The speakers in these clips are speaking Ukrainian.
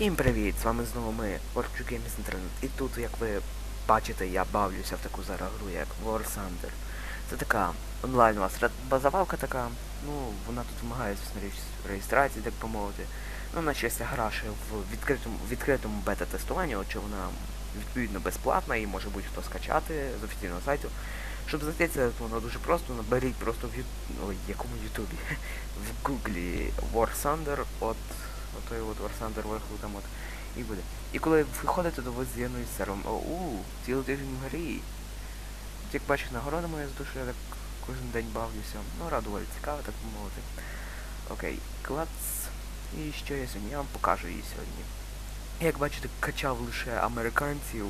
Всім привіт! З вами знову ми, Orchu Games Internet. І тут, як ви бачите, я бавлюся в таку зараз гру, як War Thunder. Це така онлайнова сред- базавалка така, ну, вона тут вимагає звісно, реєс- реєстрації, так би. Ну, на щастя, гра в відкритому, відкритому бета-тестуванні, отже вона відповідно безплатна і може будь-хто скачати з офіційного сайту. Щоб знайти це, воно дуже просто, наберіть просто в ю... Ой, якому ютубі? в гуглі War Thunder, от отой от Thunder вверху там от і буде. І коли виходите, то ви з'єднують з сервером. О, у, цілий тиждень грі. Як бачите, нагорода моя з душі, я так кожен день бавлюся. Ну, радували, цікаво, так би мовити. Окей, клац. І що я сьогодні? Я вам покажу її сьогодні. Як бачите, качав лише американців,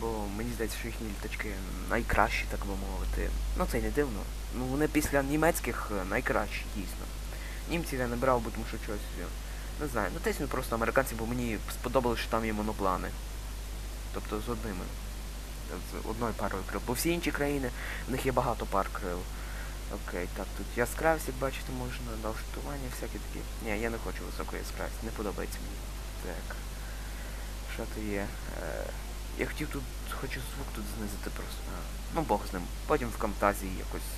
бо мені здається, що їхні літачки найкращі, так би мовити. Ну це й не дивно. Ну вони після німецьких е, найкращі, дійсно. Німців я не брав, бо тому що щось. Не знаю, ну десь ну просто американці, бо мені сподобалося, що там є моноплани. Тобто з одними. З одною парою крил. Бо всі інші країни, в них є багато пар крил. Окей, так, тут яскравість, як бачите, можна, налаштування, всякі такі. Ні, я не хочу високої яскравості, не подобається мені. Так. Що то є? Е, я хотів тут, хочу звук тут знизити просто. А, ну Бог з ним. Потім в камтазії якось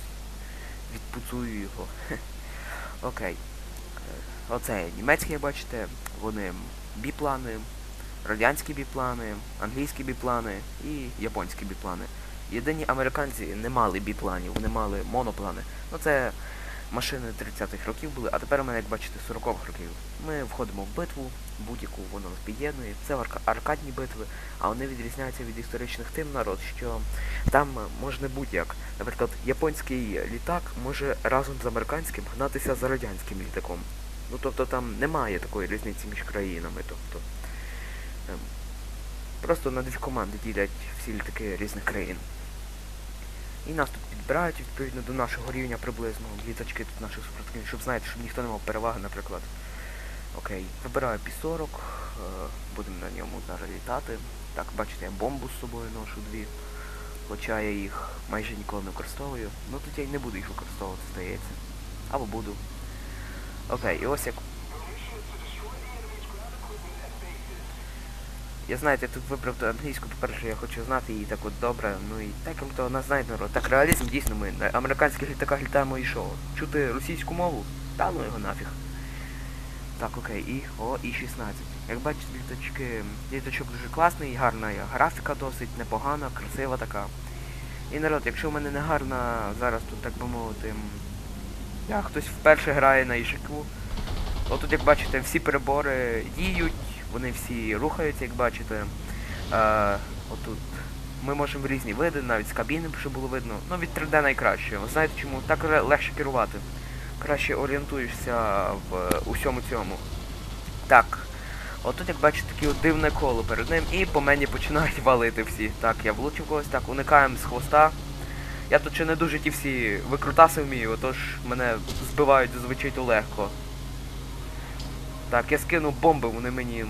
відпуцую його. Окей. Оце німецькі, бачите, вони біплани, радянські біплани, англійські біплани і японські біплани. Єдині американці не мали біпланів, вони мали моноплани. Ну це машини 30-х років були, а тепер у мене, як бачите, 40-х років. Ми входимо в битву, будь-яку воно нас під'єднує. Це аркадні битви, а вони відрізняються від історичних тим народ, що там можна будь-як. Наприклад, японський літак може разом з американським гнатися за радянським літаком. Ну тобто там немає такої різниці між країнами. Тобто ем, просто на дві команди ділять всі літаки різних країн. І нас тут підбирають відповідно до нашого рівня приблизно літачки тут наших супротивників, щоб знаєте, щоб ніхто не мав переваги, наприклад. Окей, вибираю Пі-40, е, будемо на ньому зараз літати. Так, бачите, я бомбу з собою ношу дві. Хоча я їх майже ніколи не використовую. Ну тут я й не буду їх використовувати, здається. Або буду. Окей, і ось як. Я знаєте, тут вибрав ту англійську, по-перше, я хочу знати її так от добре, ну і так то вона знаєте народ. Так реалізм дійсно ми на американських літаках літаємо і що? Чути російську мову? Та ну його нафіг. Так, окей, і о, і 16. Як бачите, літачки, літачок дуже класний, гарна графіка досить непогана, красива така. І народ, якщо в мене не гарна зараз тут, так би мовити, я хтось вперше грає на ішику, Отут, як бачите, всі перебори діють, вони всі рухаються, як бачите. Е, отут ми можемо різні види, навіть з кабіни, щоб було видно. Ну, від 3D найкраще. Ви знаєте чому? Так легше керувати. Краще орієнтуєшся в е, усьому цьому. Так. Отут, як бачите, таке дивне коло перед ним, і по мені починають валити всі. Так, я влучив когось, так, уникаємо з хвоста. Я тут ще не дуже ті всі викрутаси вмію, отож мене збивають зазвичай легко. Так, я скину бомби, вони мені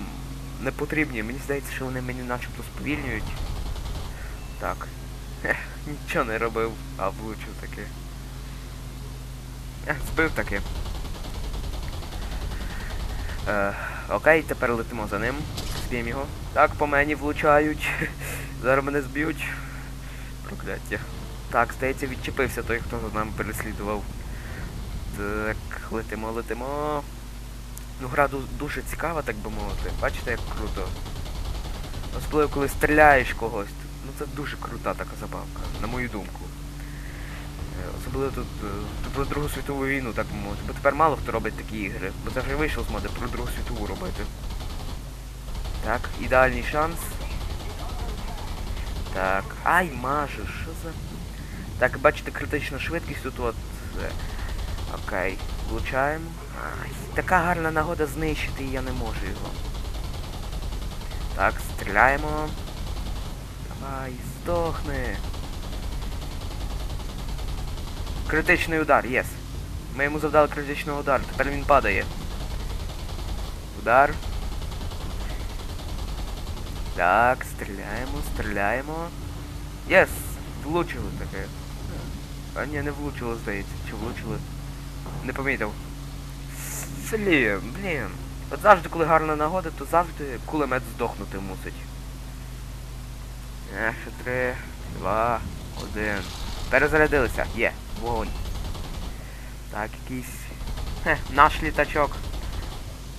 не потрібні. Мені здається, що вони мені начебто сповільнюють. Так. Ех, нічого не робив, а влучив таки. Ех, збив таки. Е, окей, тепер летимо за ним. Зб'ємо його. Так, по мені влучають. Зараз мене зб'ють. Прокляття. Так, здається, відчепився той, хто за нами переслідував. Так, летимо, летимо. Ну, гра дуже цікава, так би мовити. Бачите, як круто. Особливо, коли стріляєш когось. Ну це дуже крута така забавка, на мою думку. Е, Особливо тут е, тут про Другу світову війну, так би мовити. Бо тепер мало хто робить такі ігри. Бо це вже вийшов з моди про Другу світову робити. Так, ідеальний шанс. Так. Ай, мажу, що за. Так, бачите, критична швидкість тут от. е, Окей, влучаємо. Ай, така гарна нагода знищити, і я не можу його. Так, стріляємо. Давай, здохни. Критичний удар, єс. Ми йому завдали критичний удар, тепер він падає. Удар. Так, стріляємо, стріляємо. Єс! Влучили таке. А ні, не влучило, здається. Чи влучили? Не помітив. Блін, блін. От завжди, коли гарна нагода, то завжди кулемет здохнути мусить. Е, ще три, два, один. Перезарядилися. Є, вогонь. Так, якийсь. Хе, наш літачок.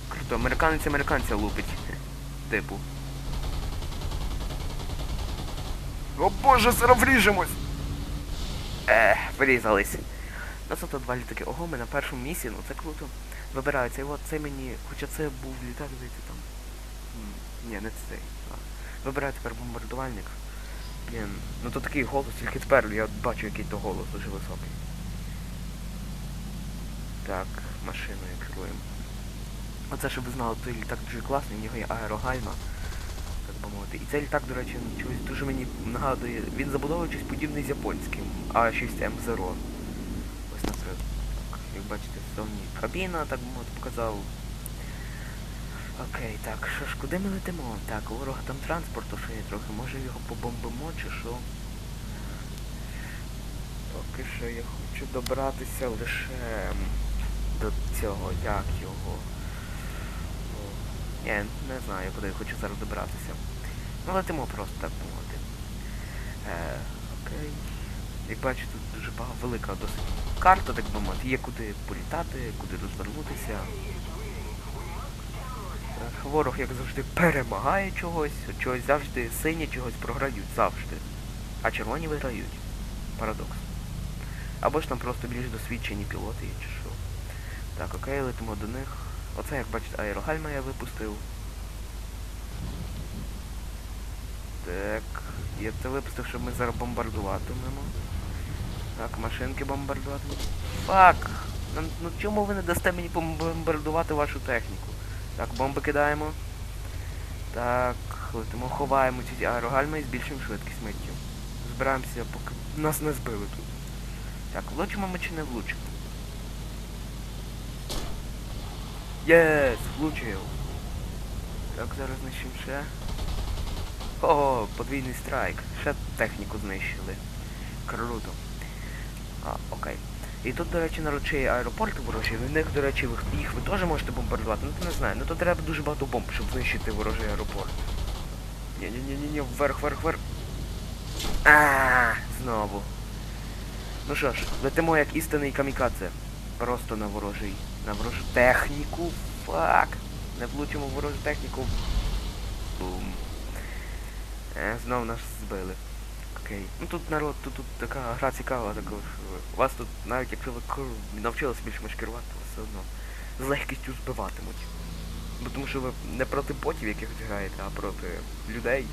Круто, американець американця лупить. Типу. О боже, зараз вріжемось! Ех, врізались. Тут два літаки. Ого, ми на першому місці, ну це круто. Вибирається. І от це мені. Хоча це був літак, здається, там. Ні, не цей. Вибираю тепер бомбардувальник. Блін, ну то такий голос, тільки тепер я бачу, який то голос дуже високий. Так, машиною керуємо. Оце, щоб ви знали, той літак дуже класний, в нього є аерогальма, би. І цей літак, до речі, чогось дуже мені нагадує. Він забудовує щось подібне з японським. А6М0. Ось наприклад. Так, як бачите, зовні кабіна, так би мовити, показав. Окей, так, що ж, куди ми летимо? Так, у ворога там транспорту ще є трохи, може його побомбимо чи що? Поки що я хочу добратися лише до цього, як його. Ні, не знаю, куди я хочу зараз добратися. Ну летимо просто, так мовити. Е, окей. Як бачите, тут дуже багато велика досить карта, так би мовити. Є куди політати, куди розвернутися. Е, Ворог, як завжди, перемагає чогось, чогось завжди сині чогось програють, завжди. А червоні виграють. Парадокс. Або ж там просто більш досвідчені пілоти є, чи що. Так, окей, летимо до них. Оце, як бачите, аерогальма я випустив. Так, я це випустив, щоб ми зараз бомбардуватимемо. Так, машинки бомбардуватимемо. Фак! Ну, ну чому ви не дасте мені бомбардувати вашу техніку? Так, бомби кидаємо. Так, летимо, ховаємо ці аерогальми і збільшуємо швидкість миттю. Збираємося, поки нас не збили тут. Так, влучимо ми чи не влучимо? Єс, влучив. Так, зараз знищимо ще. Ого, подвійний страйк. Ще техніку знищили. Круто. А, окей. І тут, до речі, нарочі аеропорти ворожі, в них, до речі, їх ви теж можете бомбардувати. Ну то не знаю, ну то треба дуже багато бомб, щоб знищити ворожий аеропорт. Ні-ні-ні-ні, вверх, вверх, вверх. А, знову. Ну що ж, летимо як істинний камікадзе. Просто на ворожий. На ворожу техніку. Фак. Не влучимо ворожу техніку. Бум. Е, знов нас збили. Окей. Ну тут народ, тут, тут така гра цікава також. У вас тут, навіть якщо ви навчилися більш-менш керувати, вас все одно з легкістю збиватимуть. Бо тому що ви не проти ботів якихось граєте, а проти людей.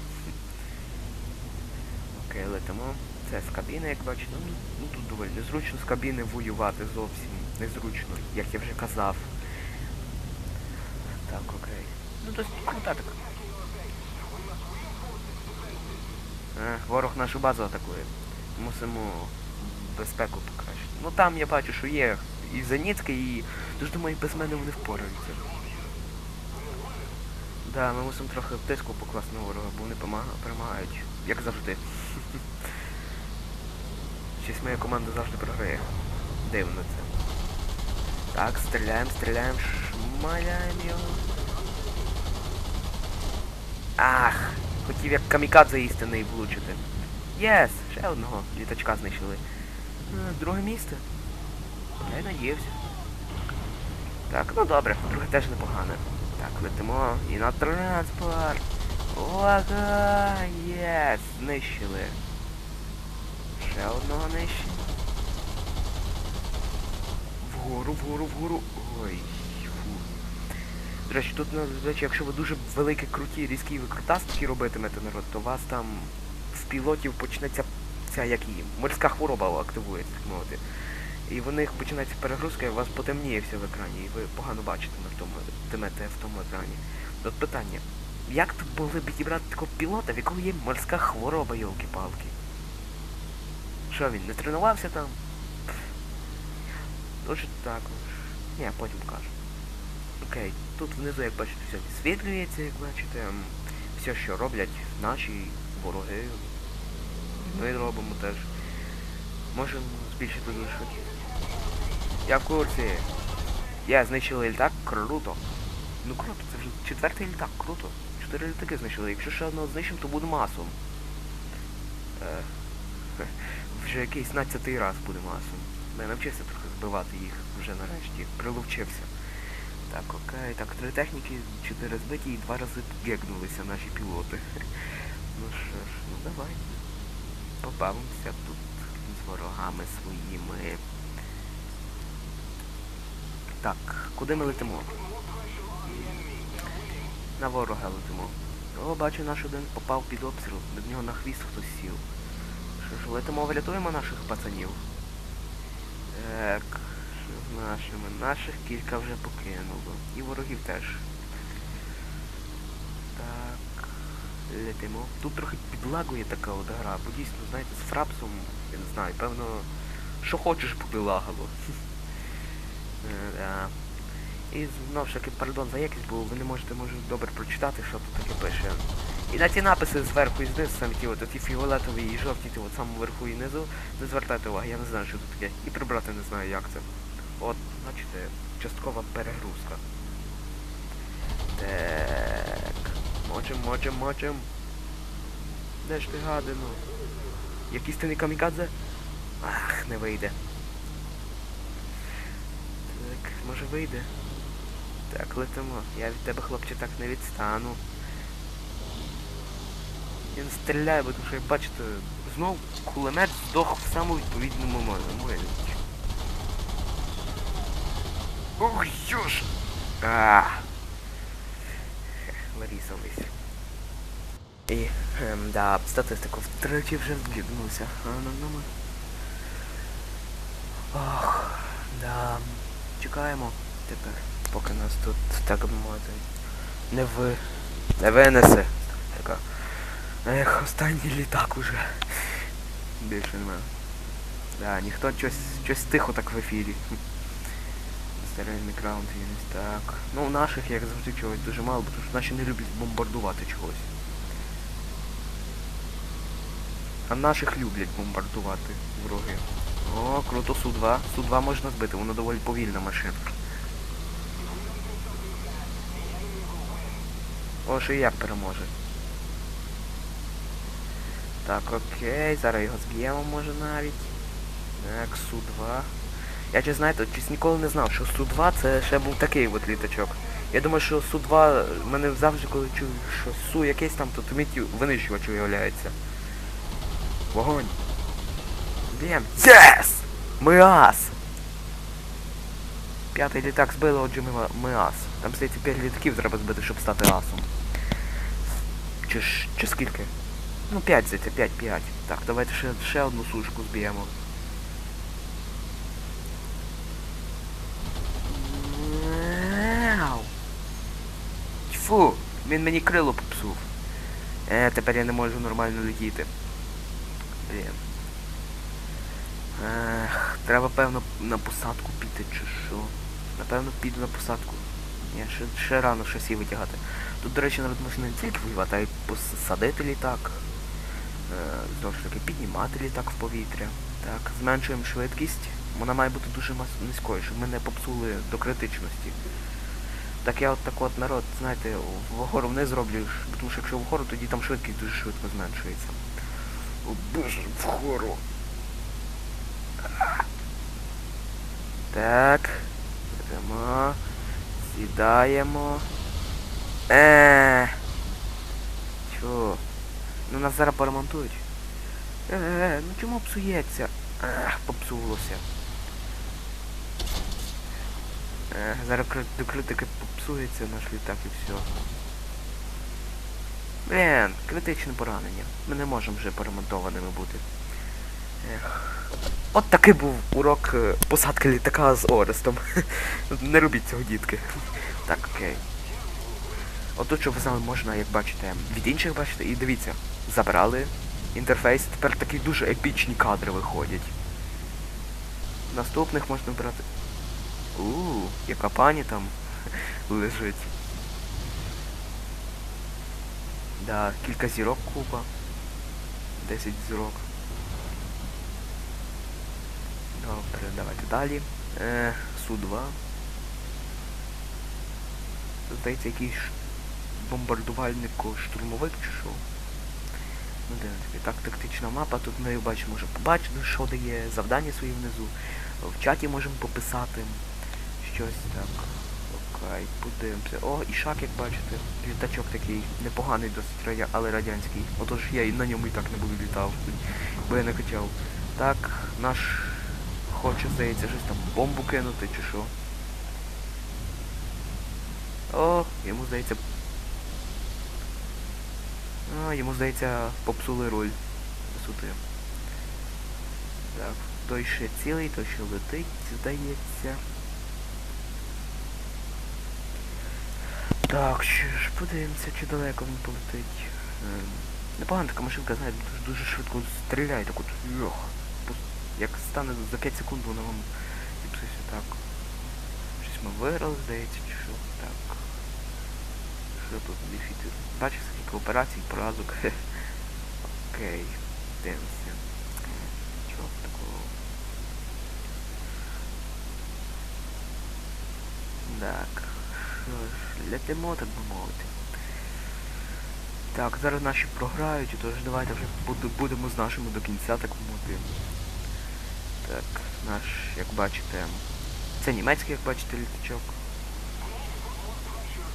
Окей, летимо. Це з кабіни, як бачите. Ну, ну тут доволі незручно з кабіни воювати зовсім незручно, як я вже казав. Так, окей. Ну досить крута така. Е, ворог нашу базу атакує. Мусимо безпеку покращити. Ну там я бачу, що є і зенітки, і... Тож думаю, без мене вони впораються. Да, ми мусимо трохи тиску покласти на ворога, бо вони перемагають. Як завжди. Щось моя команда завжди програє. Дивно це. Так, стріляємо, стріляємо, шмаляємо його. Ах! Хотів як камікадзе істинний влучити. Єс! Ще одного літачка знайшли. Е, Друге місце. Я й надіявся. Так, ну добре, друге теж непогане. Так, летимо і на транспорт. Увага! Єс! Знищили. Ще одного нищили. Вгору, вгору, вгору. Ой, фу. До речі, тут, ну, до речі, якщо ви дуже великі, круті, різкі викрутастки робитимете народ, то вас там в пілотів почнеться ця як її, морська хвороба активується, так мовити. І в них починається перегрузка, і у вас потемніє все в екрані, і ви погано бачите на тому, в тому екрані. От питання. Як тут могли підібрати такого пілота, в якого є морська хвороба, йолки-палки? Що він, не тренувався там? Тож також. Ні, потім кажу. Окей, тут внизу, як бачите, все відсвітлюється, як бачите. Все, що роблять наші вороги. Ми робимо теж. Можемо збільшити швидкість. Я в курсі. Я знищили літак, круто. Ну круто, це вже четвертий літак, круто. Чотири літаки знищили. Якщо ще одного знищимо, то буде масом. Е, вже якийсь 12 раз буде масом. Я навчився трохи збивати їх вже нарешті. Приловчився. Так, окей. Так, три техніки, чотири збиті і два рази гекнулися наші пілоти. Ну що ж, ну давай. Побавимося тут з ворогами своїми. Так, куди ми летимо? На ворога летимо. О, бачу, наш один попав під обстріл. До нього на хвіст хтось сів. Що ж, летимо, врятуємо наших пацанів. Так, що з нашими? Наших кілька вже покинуло. І ворогів теж. Так. Летимо. Тут трохи підлагує така от гра, бо дійсно, знаєте, з фрапсом, я не знаю, певно, що хочеш буде лагало. Е. І знову ж таки, пардон за якість, бо ви не можете може добре прочитати, що тут таке пише. І на ті написи зверху і знизу, саме ті от, ті фіолетові і жовті, ті от самому верху і внизу, не звертайте уваги, я не знаю, що тут таке. І прибрати не знаю, як це. От, бачите, часткова перегрузка. Так. Мочим, мочим, мочим. Де ж ти гадину? Якийсь ти не камікадзе? Ах, не вийде. Так, може вийде? Так, летимо. Я від тебе, хлопче, так не відстану. Він стріляє, бо тому що, як бачите, знов кулемет здох в самому відповідному моменті. Ох, йош! А. Вирізались. І, ем, да, статистику втричі вже вдібнувся. А на номер. Ох, да. Чекаємо тепер, поки нас тут, так би мовити, не ви... не винесе. Ех, останній літак уже. Більше немає. Да, ніхто щось, щось тихо так в ефірі. Стерильний краунд юніс, так. Ну у наших, як завжди, чогось дуже мало, бо що наші не люблять бомбардувати чогось. А наших люблять бомбардувати вороги. О, круто, Су-2. Су-2 можна збити, воно доволі повільна машина. О, що і як переможе. Так, окей, зараз його зб'ємо може навіть. Так, Су-2. Я чи знаєте, чись ніколи не знав, що Су-2 це ще був такий от літачок. Я думаю, що Су-2, в мене завжди коли чую, що Су якийсь там, то тиміті винищувач виявляється. Вогонь! Б'єм! Єс! Ми ас! П'ятий літак збили, отже ми, ми ас. Там здається 5 літаків треба збити, щоб стати асом. Чи, ж- чи скільки? Ну 5 здається, 5, 5. Так, давайте ще, ще одну сушку зб'ємо. Тьфу, він мені крило попсув. Е, тепер я не можу нормально летіти. Блін. Ех, треба певно на посадку піти чи що. Напевно піду на посадку. Ні, ще, ще рано її витягати. Тут, до речі, навіть можна не тільки воювати, а й посадити літак. Е, знову ж таки, піднімати літак в повітря. Так, зменшуємо швидкість. Вона має бути дуже низькою, щоб ми не попсули до критичності. Так я от так от народ, знаєте, вгору вниз зроблю, тому що якщо вгору, тоді там швидкість дуже швидко зменшується. О боже, вгору. Так. Беремо. Сідаємо. Е. Чо? Ну нас зараз поремонтують. Е, ну чому псується? Ех, попсувалося. Е, зараз до критики попсується наш літак і все. Блін, критичне поранення. Ми не можемо вже поремонтованими бути. Ех. От такий був урок е, посадки літака з Орестом. не робіть цього, дітки. Так, окей. Отут, щоб ви знали, можна, як бачите, від інших бачите, і дивіться, забрали інтерфейс, тепер такі дуже епічні кадри виходять. Наступних можна брати. Ууу, яка пані там лежить. Да, кілька зірок купа. 10 зірок. Добре, давайте далі. Е, Су-2. здається, якийсь бомбардувальник штурмовик чи що. Ну де? Так, тактична мапа, тут ми бачимо, може побачити, що дає, завдання свої внизу. В чаті можемо пописати щось так. Окей, подивимося. О, і шак, як бачите. Літачок такий непоганий досить, але радянський. Отож я і на ньому і так не буду літав, бо я не хотів. Так, наш хоче, здається, щось там бомбу кинути чи що. О, йому здається. А, йому здається, попсули руль. Висоти. Так, той ще цілий, той ще летить, здається. Так, що ж, подивимося, чи далеко він полетить. Ем, непогана така машинка, знаєте, дуже, дуже швидко стріляє, так от йох. Як стане за 5 секунд, вона вам зіпсується так. Щось ми виграли, здається, чи що. Що тут дефіти? Бачиш, скільки операцій, поразок. Окей. Дивимося. Чого такого? Так. Що ж, летимо, так би мовити. Так, зараз наші програють, тож давайте вже будемо з нашими до кінця, так мовити. Так, наш, як бачите, це німецький, як бачите, літачок.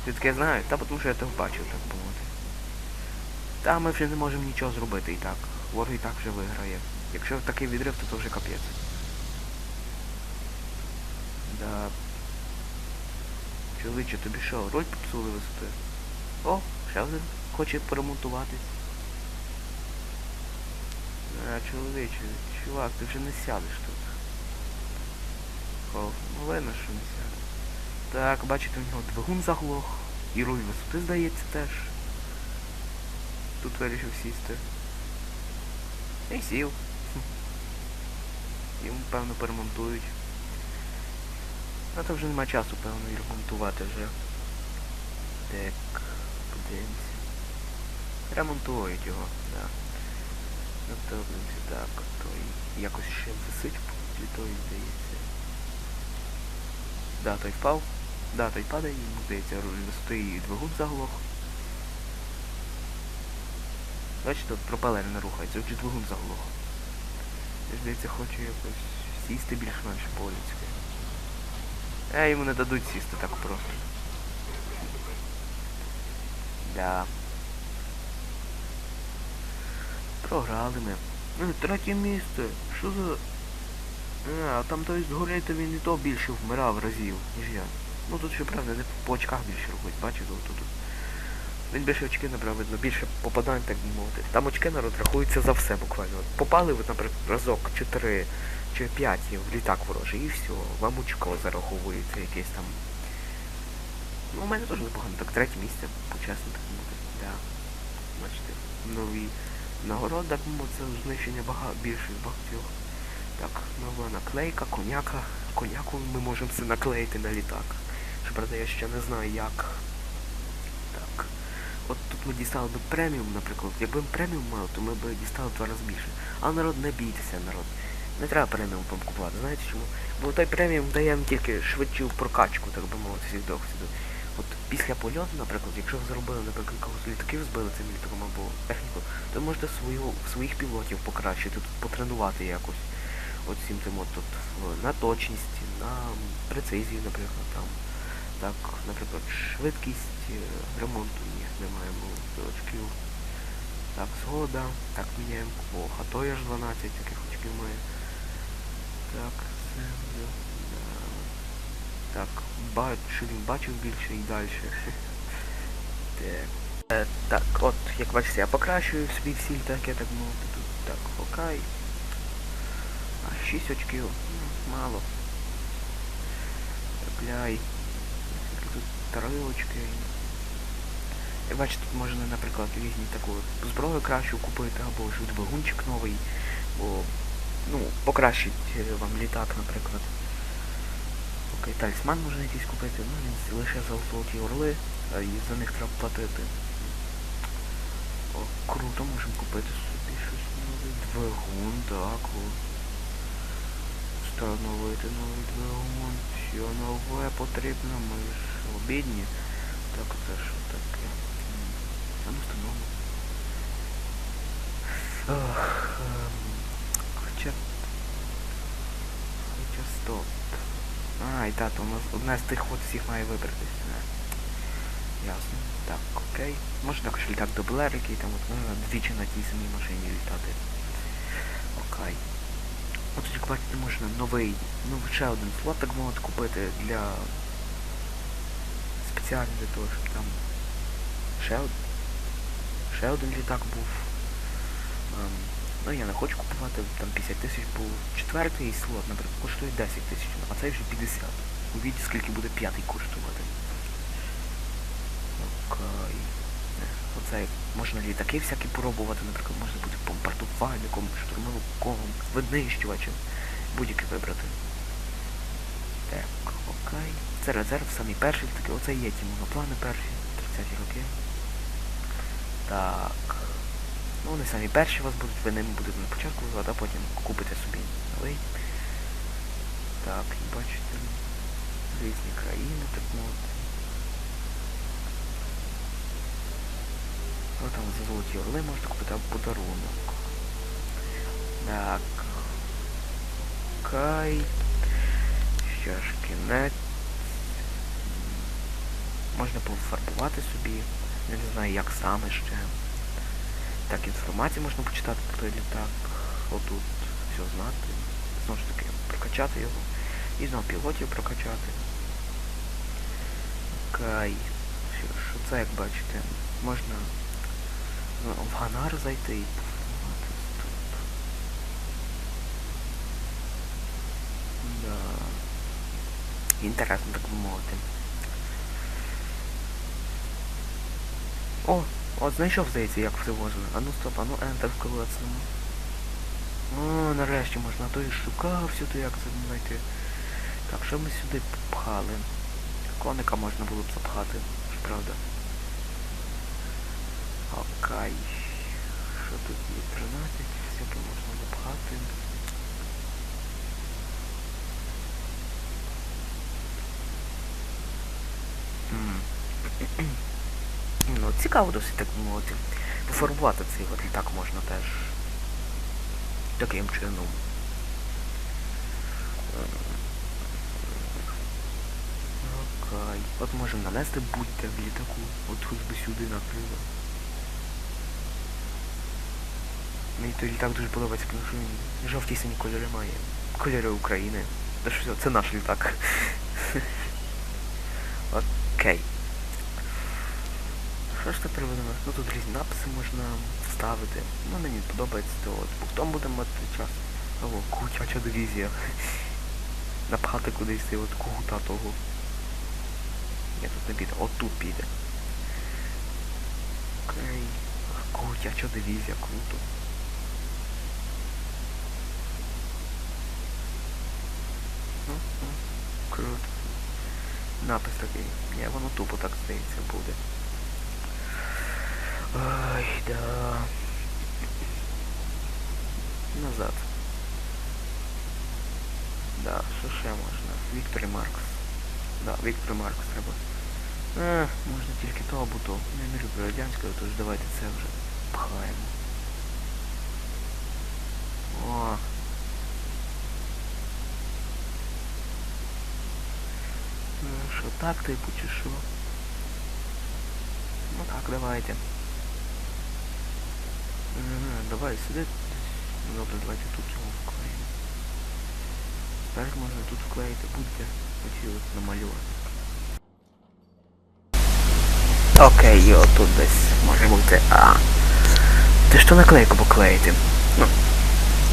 Ти таке знаєш? Та тому що я тебе бачив, так би мовити. Та ми вже не можемо нічого зробити і так. Ворог і так вже виграє. Якщо такий відрив, то, то вже капець. Да. Чоловіче, тобі що, роль попсули висоти? О, ще один хоче поремонтуватись. А, чоловіче, чувак, ти вже не сядеш тут. О, ну видно, що не сяде. Так, бачите, у нього двигун заглох. І руль висоти, здається, теж. Тут вирішив сісти. І сів. Йому, певно, поремонтують. А то вже нема часу, певно, і ремонтувати вже. Так, подивимося. Ремонтують його, так. Ну, то так, той якось ще висить той здається. Да, той впав. Да, той падає, йому здається, руль висоти і двигун заглох. Бачите, пропелер не рухається, отже двигун заглох. Я, здається, хочу якось сісти більш-менш по-людськи. Е, йому не дадуть сісти так просто. Да. Програли ми. Ну, третє місце. Що за... А, а там той згорити він і то більше вмирав разів, ніж я. Ну тут ще правда, не по очках більше рухають, бачите, тут. Він більше очки набрав, видно, більше попадань, так би мовити. Там очки народ рахуються за все буквально. От попали ви, наприклад, разок 4 чи 5 в літак ворожий, і все, вам очко зараховується якесь там. Ну, у мене теж непогано, так третє місце, почесно так мовити. Да. Бачите, нові нагороди, так мовити, це знищення бага... більше багатьох. Так, нова наклейка, коняка. Коняку ми можемо це наклеїти на літак. Щоправда, я ще не знаю як. Так. От тут ми дістали би преміум, наприклад. Якби ми преміум мали, то ми б дістали два рази більше. А народ, не бійтеся, народ. Не треба преміум вам знаєте чому? Бо той преміум дає вам тільки швидшу прокачку, так би мовити, всіх досвіду. От після польоту, наприклад, якщо ви зробили, наприклад, когось літаків збили цим літаком або техніку, то можете свою, своїх пілотів покращити, тут потренувати якось. От всім тим от тут на точність, на прецизію, наприклад, там. Так, наприклад, швидкість е, ремонту ні, не маємо очків. Так, згода. Так, міняємо. О, а то я ж 12 таких очків має. Так. Да. Так, бачу, він бачив більше і далі. Так. Е, так, от, як бачите, я покращую собі всі літаки, так мовити. Тут так, окей. А 6 очків. Ну, мало. Бляй. Скільки тут три очки. Як бачите, тут можна, наприклад, різні таку зброю кращу купити, або ж двигунчик новий, бо, ну, покращить е, вам літак, наприклад. Окей, талісман можна якийсь купити, ну він лише за золоті орли, а і за них треба платити. О, круто, можемо купити собі щось нове. Двигун, так. Встановити новий двигун. Що нове потрібно, ми ж обідні. Так, це що таке? М, Там установлено. Ох, ем, хоча... Хоча стоп. А, і тато, у нас одна з тих от всіх має вибратись. Е, Ясно. Так, окей. Може також літак до Блер, який там от можна двічі на тій самій машині літати. Окей. От як бачите, можна новий, ну ще один слот, так мовити, купити для спеціально для того, щоб там ще, од... ще один літак був. Ем, ну я не хочу купувати там 50 тисяч, бо четвертий слот, наприклад, коштує 10 тисяч, а цей вже 50. Увідіть, скільки буде п'ятий коштувати. Окей. Оце можна літаки всякі пробувати, наприклад, можна бути бомбардувальником, штурмовиком, винищувачем. Будь-який вибрати. Так, окей. Це резерв, самі перші літаки. Оце є ті моноплани перші, 30-ті роки. Так. Ну вони самі перші у вас будуть, ви ними будете на початку а потім купите собі новий. Так, бачите. Різні країни, так мовити. О, там за золоті орли можна купити подарунок. Так. Окей. Що ж, кінець. Можна пофарбувати собі. Я не знаю як саме ще. Так, інформацію можна почитати про той літак. Отут все знати. Знову ж таки, прокачати його. І знову пілотів прокачати. Окей. Що ж, це як бачите. Можна ну, в Ганар зайти і пофармувати тут. Да. Інтересно так би мовити. О, от знайшов, здається, як можна. А ну стоп, а ну Enter клацнемо. О, нарешті можна, а то і шукав сюди, як це знайти. Так, що ми сюди попхали? Коника можна було б запхати, правда. Окей. Що тут є? 13, всяке можна запхати. Ну, цікаво досить так мовити. Пофарбувати цей от літак можна теж. Таким чином. Окей. От можемо нанести будь-де в літаку. От хоч би сюди накрило. Мені той літак дуже подобається, тому що він жовті сині кольори має. Кольори України. Та що це, наш літак. Окей. Що ж тепер будемо? Ну тут різні написи можна вставити. Ну мені подобається то от. Потім будемо мати час. О, кутяча дивізія. Напхати кудись цей от кута того. Ні, тут не піде. От тут піде. Окей. Кутяча дивізія, круто. Ну, ну, круто. Напис такий. Ні, воно тупо так здається буде. Ай, да. Назад. Да, що ще можна? Віктор і Маркс. Да, Віктор Маркс треба. Е, можна тільки то або то. Я не люблю радянського, тож давайте це вже пхаємо. О. Е, Що так, типу, чи що? Ну так, давайте. Давай сюди. Добре, давайте тут його вклеїмо. Тепер можна тут вклеїти будь-де от намалювати. Окей, і отут десь може бути. А. Ти що наклейку поклеїти? Ну.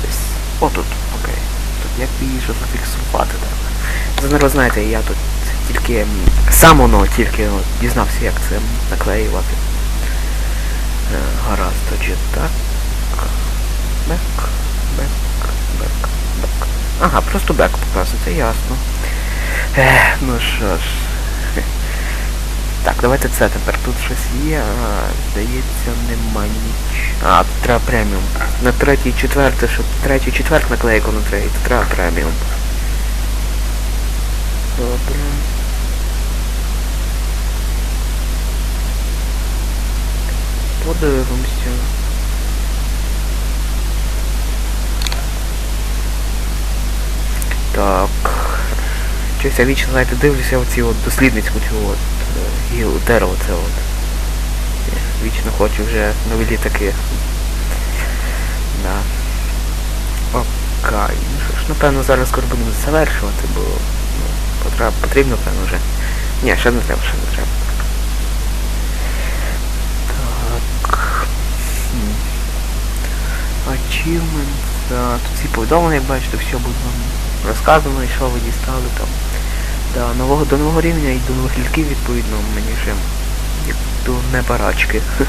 Десь. Отут, окей. Тут як її що зафіксувати так. Ви не знаєте, я тут тільки сам воно тільки от, дізнався, як це наклеювати. Е, гаразд, тоді так. Бек, бек, бек, бек. Ага, просто бек показується, ясно. Ех, ну що ж. Так, давайте це тепер. Тут щось є, а, здається, нема ніч. А, тут треба преміум. На третій, четвертий, щоб третій, четвертий наклейку на третій, то треба преміум. Добре. Подивимося. Так. Щось я вічно, знаєте, дивлюся оці от дослідницьку цю от е, гіл, дерево це от. Вічно хочу вже нові літаки. Да. Окей. Ну що ж, напевно, зараз скоро будемо завершувати, бо ну, потрібно, певно, вже. Ні, ще не треба, ще не треба. Так. Хм. Achievements. Тут всі повідомлення, бачите, все буде вам розказано, і що ви дістали там. Да, нового, до нового рівня і до нових літків, відповідно, мені вже як до небарачки.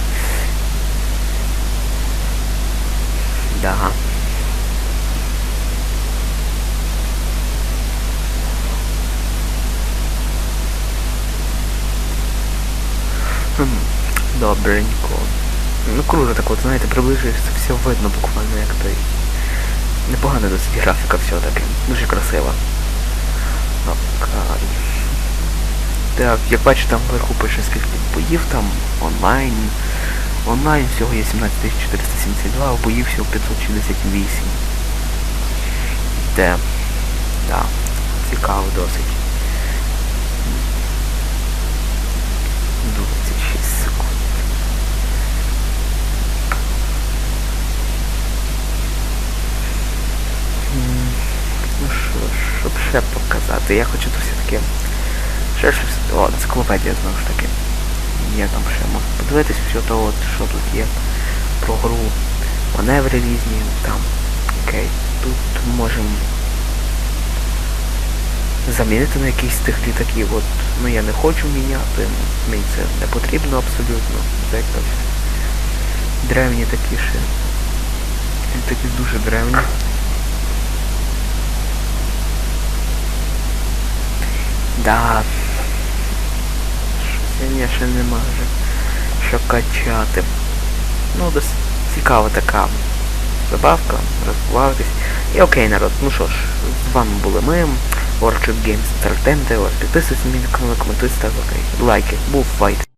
Да. Добренько. Ну круто так от, знаєте, приближуєшся, все видно буквально як той. Непогана досить графіка все-таки. Дуже красива. Окей. Так, як бачите, там вверху пише скільки боїв там онлайн. Онлайн всього є 17472, а боїв всього 568. Де? Да. Цікаво досить. Ну що щоб ще показати, я хочу тут все-таки ще щось. О, енциклопедія знову ж таки. Є там ще можна подивитись все то от, що тут є про гру. Маневри різні, там. Окей. Тут можемо замінити на якийсь з тих літаків. От, ну я не хочу міняти, мені це не потрібно абсолютно. Це древні такі ще. Літаки дуже древні. Да. Щось я ще не можу. що качати. Ну, досить цікава така забавка, розбавитись. І окей, народ, ну що ж, з вами були ми, Orchard Games Entertainment, Підписуйтесь на мій канал, коментуйте, ставте лайки. Був файт.